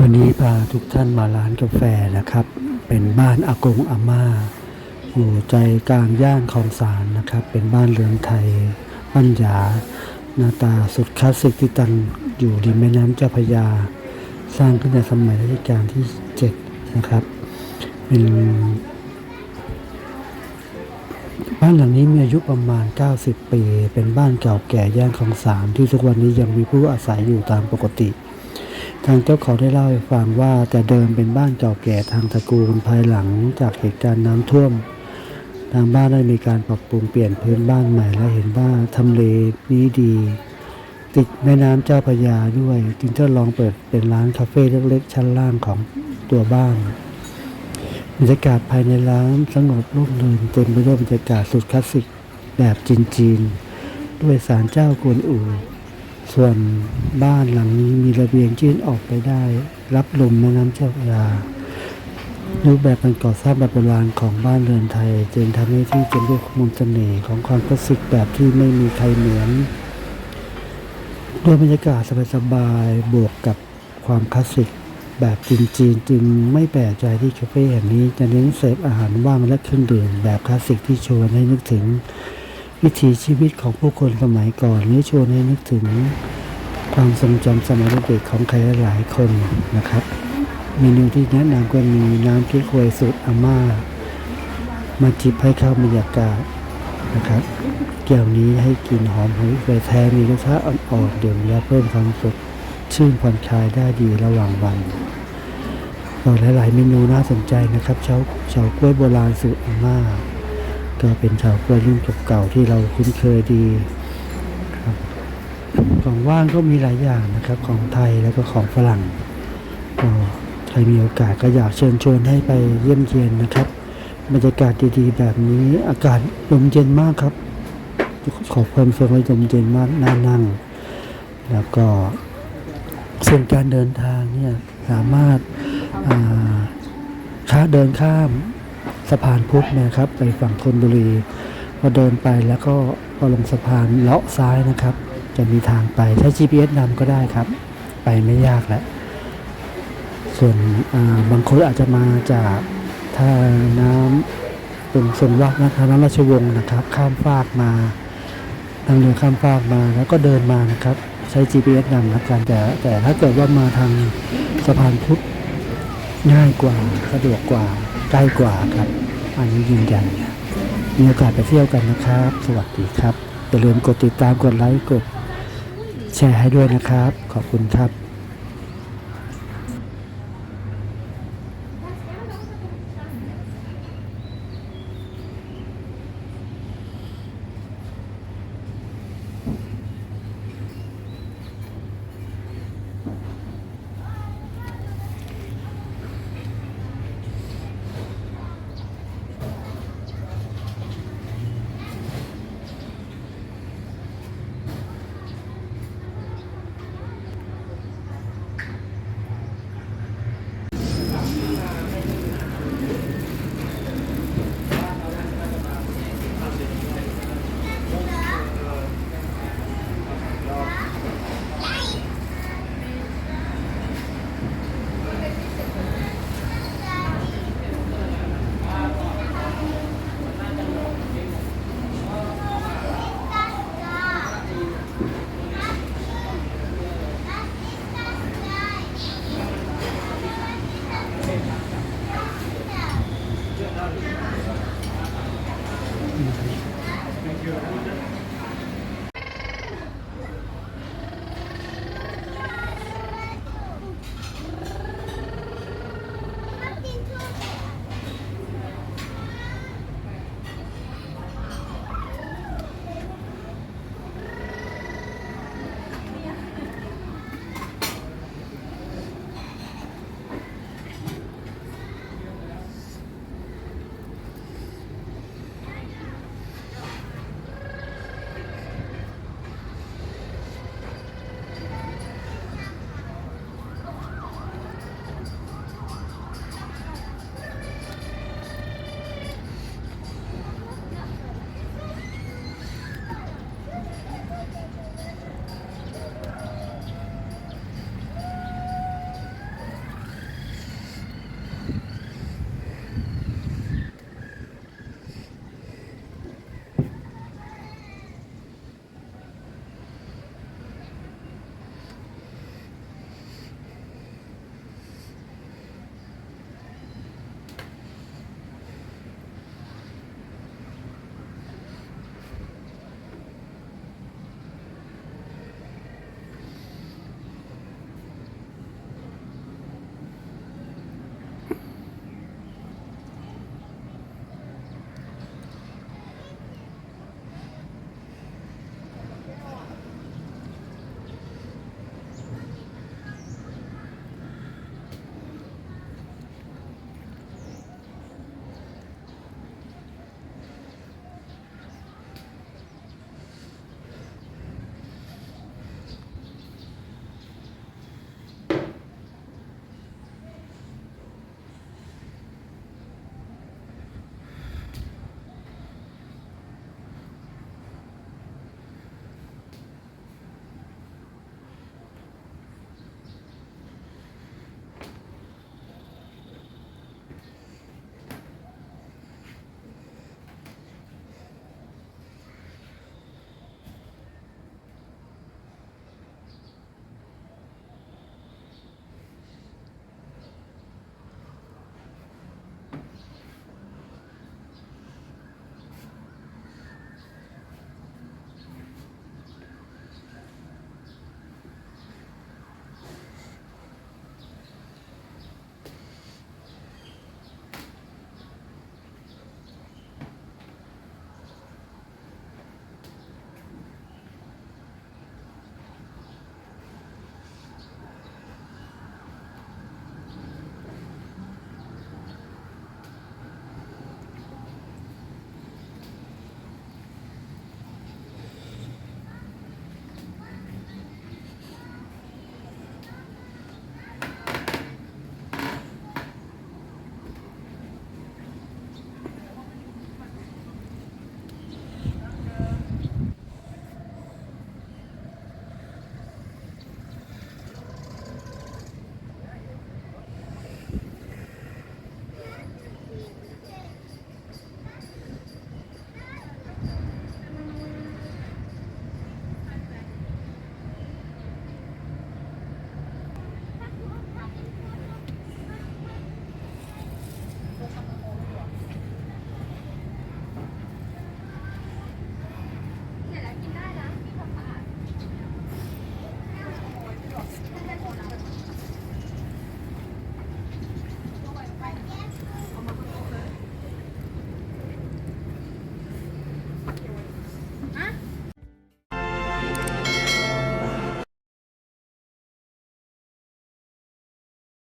วันนี้พาทุกท่านมาร้านกาแฟนะครับ เป็นบ้านอากงอาม่า อยู่ใจกลางย่านคลองสารนะครับ เป็นบ้านเรือนไทยบ้านหยาหน้าตาสุดคลาสสิกที่ตั้งอยู่ริมแม่น้ำเจ้าพระยา สร้างขึ้นในสมัยรัชกาลที่7นะครับ เป็นบ้านหลังนี้มีอายุประมาณ 90 ปี เป็นบ้านเก่าแก่ย่านคลองสามที่ทุกวันนี้ยังมีผู้อาศัยอยู่ตามปกติ ทางเจ้าของได้เล่าให้ฟังว่าแต่เดิมเป็นบ้านเก่าแก่ทางตระกูลภายหลังจากเหตุการณ์น้ำท่วม ทางบ้านได้มีการปรับปรุงเปลี่ยนพื้นบ้านใหม่และเห็นว่าทำเลนี้ดี ติดแม่น้ำเจ้าพยาด้วย จึงทดลองเปิดเป็นร้านคาเฟ่เล็กๆชั้นล่างของตัวบ้านบรรยากาศภายในร้านสงบร่มรื่นเต็มไปด้วยบรรยากาศสุดคลาสสิกแบบจีนๆด้วยศาลเจ้ากวนอู่ ส่วนบ้านหลังนี้มีระเบียงยื่นออกไปได้ รับลมแม่น้ำเจ้าพระยารูปแบบการก่อสร้างแบบโบราณของบ้านเรือนไทยจึงทำให้ที่เต็มด้วยมนต์เสน่ห์ของความคลาสสิกแบบที่ไม่มีใครเหมือนด้วยบรรยากาศสบายๆบวกกับความคลาสสิกแบบจีนๆจึงไม่แปลกใจที่คาเฟ่แห่งนี้จะเน้นเสิร์ฟอาหารว่างและเครื่องดื่มแบบคลาสสิกที่ชวนให้นึกถึง วิถีชีวิตของผู้คนสมัยก่อนหรือชวนให้นึกถึงความทรงจำสมัยเด็กของใครหลายคนนะครับ เมนูที่แนะนำก็มีน้ำเก๊กฮวยสูตรอาม่า มาจิบให้เข้าบรรยากาศนะครับแก้วนี้ให้กลิ่นหอมของกาแฟแท้มีรสชาติอ่อนๆดื่มแล้วเพิ่มความสดชื่นผ่อนคลายได้ดีระหว่างวันก็หลายๆเมนูน่าสนใจนะครับเฉาเฉากล้วยโบราณสูตรอาม่า ก็เป็นเฉากล้วยรุ่นเก่าๆที่เราคุ้นเคยดีครับของว่างก็มีหลายอย่างนะครับของไทยแล้วก็ของฝรั่งก็ใครมีโอกาสก็อยากเชิญชวนให้ไปเยี่ยมเยียนนะครับ บรรยากาศดีๆ แบบนี้อากาศลมเย็นมากครับ ขอความเฟิร์มไว้ลมเย็นมากน่านั่ง แล้วก็ส่วนการเดินทางเนี่ยสามารถอ่าค้าเดินข้าม สะพานพุทธนะครับ ไปฝั่งธนบุรีพอเดินไปแล้วก็พอลงสะพานเลาะซ้ายนะครับ จะมีทางไปใช้ GPS นำก็ได้ครับ ไปไม่ยากแหละส่วนบางคนอาจจะมาจากท่าน้ำเป็นส่วนวักนะคะน้ำราชวงศ์นะครับ ข้ามฟากมาทางเรือข้ามฟากมาแล้วก็เดินมานะครับ ใช้ GPS นำนะกันแต่แต่ถ้าเกิดว่ามาทางสะพานพุทธง่ายกว่าสะดวกกว่า ใกล้กว่าครับ อันนี้ยืนยันมีโอกาสไปเที่ยวกันนะครับ สวัสดีครับอย่าลืมกดติดตามกดไลค์กดแชร์ให้ด้วยนะครับ ขอบคุณครับ Thank you.